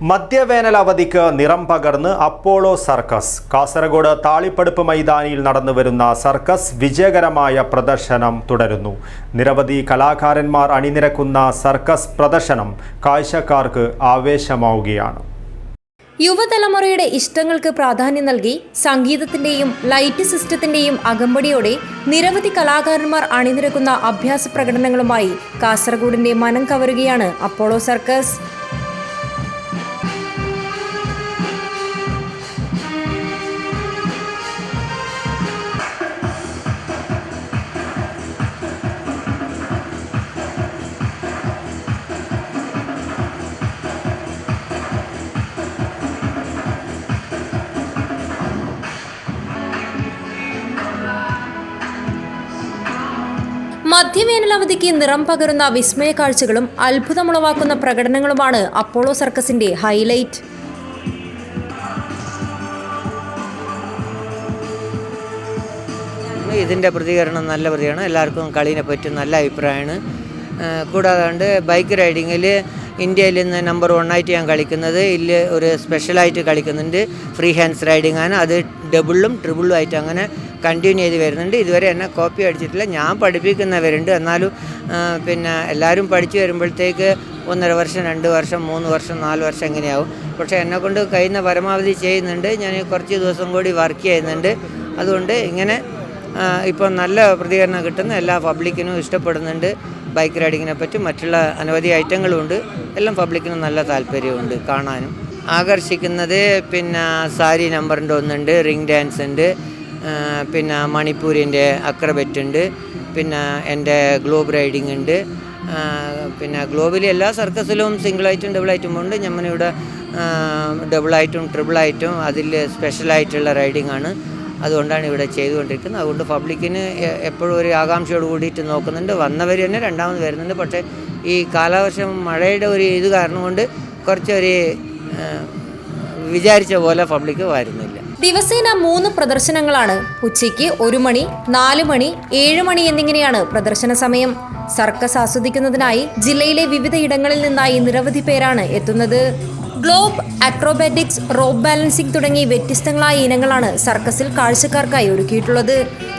മധ്യവേനൽ അവധിക്ക് നിറം പകർന്ന് അപ്പോളോ സർക്കസ്. കാസർഗോഡ് താളിപ്പടുപ്പ് മൈതാനിയിൽ നടന്നു വരുന്ന സർക്കസ് വിജയകരമായ പ്രദർശനം തുടരുന്നു. നിരവധി കലാകാരന്മാർ അണിനിരക്കുന്ന സർക്കസ് പ്രദർശനം കാഴ്ചക്കാർക്ക് ആവേശമാവുകയാണ്. യുവതലമുറയുടെ ഇഷ്ടങ്ങൾക്ക് പ്രാധാന്യം നൽകി സംഗീതത്തിന്റെയും ലൈറ്റ് സിസ്റ്റത്തിന്റെയും അകമ്പടിയോടെ നിരവധി കലാകാരന്മാർ അണിനിരക്കുന്ന അഭ്യാസ പ്രകടനങ്ങളുമായി കാസർഗോഡിന്റെ മനം കവരുകയാണ് അപ്പോളോ സർക്കസ്. മധ്യവേനൽ അവധിക്ക് നിറം പകരുന്ന വിസ്മയ കാഴ്ചകളും അത്ഭുതമുളവാക്കുന്ന പ്രകടനങ്ങളുമാണ് അപ്പോളോ സർക്കസിന്റെ ഹൈലൈറ്റ്. ഇതിന്റെ പ്രതികരണം നല്ല പ്രതികരണം. എല്ലാവർക്കും കളീനെ പറ്റി നല്ല അഭിപ്രായമാണ്. കൂടാതെ ബൈക്ക് റൈഡിങ്ങിൽ ഇന്ത്യയിൽ ഇന്ന് നമ്പർ വൺ ആയിട്ട് ഞാൻ കളിക്കുന്നത്. ഇതിൽ ഒരു സ്പെഷ്യലായിട്ട് കളിക്കുന്നുണ്ട്. ഫ്രീ ഹാൻഡ്സ് റൈഡിംഗ് ആണ്. അത് ഡബിളും ട്രിബിളും ആയിട്ട് അങ്ങനെ കണ്ടിന്യൂ ചെയ്ത് വരുന്നുണ്ട്. ഇതുവരെ എന്നെ കോപ്പി അടിച്ചിട്ടില്ല. ഞാൻ പഠിപ്പിക്കുന്നവരുണ്ട്. എന്നാലും പിന്നെ എല്ലാവരും പഠിച്ചു വരുമ്പോഴത്തേക്ക് ഒന്നര വർഷം രണ്ട് വർഷം മൂന്ന് വർഷം നാല് വർഷം എങ്ങനെയാവും പക്ഷേ എന്നെക്കൊണ്ട് കഴിയുന്ന പരമാവധി ചെയ്യുന്നുണ്ട്. ഞാൻ കുറച്ച് ദിവസം കൂടി വർക്ക് ചെയ്യുന്നുണ്ട്. അതുകൊണ്ട് ഇങ്ങനെ ഇപ്പോൾ നല്ല പ്രതികരണം കിട്ടുന്ന എല്ലാ പബ്ലിക്കിനും ഇഷ്ടപ്പെടുന്നുണ്ട്. ബൈക്ക് റൈഡിങ്ങിനെ പറ്റി മറ്റുള്ള അനവധി ഐറ്റങ്ങളും ഉണ്ട് എല്ലാം പബ്ലിക്കിനും നല്ല താല്പര്യമുണ്ട് കാണാനും. ആകർഷിക്കുന്നത് പിന്നെ സാരി നമ്പറിന്റെ ഒന്നുണ്ട് റിംഗ് ഡാൻസ് ഉണ്ട് പിന്നെ മണിപ്പൂരിന്റെ അക്രബറ്റ് ഉണ്ട് പിന്നെ എന്റെ ഗ്ലോബ് റൈഡിംഗ് ഉണ്ട്. പിന്നെ ഗ്ലോബിലെ എല്ലാ സർക്കസിലും സിംഗിളായിട്ടും ഡബിളായിട്ടും ഉണ്ട്. ഞമ്മനിവിടെ ഡബിളായിട്ടും ട്രിപ്പിളായിട്ടും അതിൽ സ്പെഷ്യലായിട്ടുള്ള റൈഡിംഗ് ആണ്. അതുകൊണ്ടാണ് ഇവിടെ ചെയ്തുകൊണ്ടിരിക്കുന്നത്. അതുകൊണ്ട് പബ്ലിക്കിന് എപ്പോഴും ഒരു ആകാംക്ഷയോട് കൂടിയിട്ട് നോക്കുന്നുണ്ട്. വന്നവർ തന്നെ രണ്ടാമത് വരുന്നുണ്ട്. പക്ഷേ ഈ കാലവർഷം മഴയുടെ ഒരു ഇത് കാരണം കൊണ്ട് കുറച്ചൊരു വിചാരിച്ച പോലെ പബ്ലിക്ക് വരുന്നില്ല. ദിവസേന മൂന്ന് പ്രദർശനങ്ങളാണ്. ഉച്ചയ്ക്ക് ഒരു മണി നാല് മണി ഏഴ് മണി എന്നിങ്ങനെയാണ് പ്രദർശന സമയം. സർക്കസ് ആസ്വദിക്കുന്നതിനായി ജില്ലയിലെ വിവിധ ഇടങ്ങളിൽ നിന്നായി നിരവധി പേരാണ് എത്തുന്നത്. ഗ്ലോബ് അക്രോബാറ്റിക്സ് റോപ്പ് ബാലൻസിംഗ് തുടങ്ങി വ്യത്യസ്തങ്ങളായ ഇനങ്ങളാണ് സർക്കസിൽ കാഴ്ചക്കാർക്കായി ഒരുക്കിയിട്ടുള്ളത്.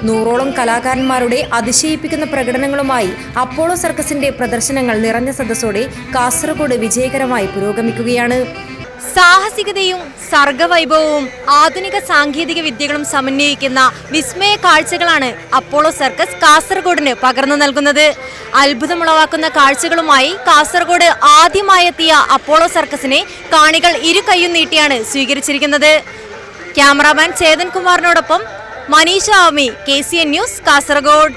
നൂറോളം കലാകാരന്മാരുടെ അതിശയിപ്പിക്കുന്ന പ്രകടനങ്ങളുമായി അപ്പോളോ സർക്കസിന്റെ പ്രദർശനങ്ങൾ നിറഞ്ഞ സദസ്സോടെ കാസർഗോഡ് വിജയകരമായി പുരോഗമിക്കുകയാണ്. സാഹസികതയും സർഗവൈഭവവും ആധുനിക സാങ്കേതിക വിദ്യകളും സമന്വയിക്കുന്ന വിസ്മയ കാഴ്ചകളാണ് അപ്പോളോ സർക്കസ് കാസർഗോഡിന് പകർന്നു നൽകുന്നത്. അത്ഭുതമുളവാക്കുന്ന കാഴ്ചകളുമായി കാസർഗോഡ് ആദ്യമായെത്തിയ അപ്പോളോ സർക്കസിനെ കാണികൾ ഇരു കൈയും നീട്ടിയാണ് സ്വീകരിച്ചിരിക്കുന്നത്. Cameraman Chethan കുമാറിനോടൊപ്പം Maneesha Ami K C N news Kasaragod.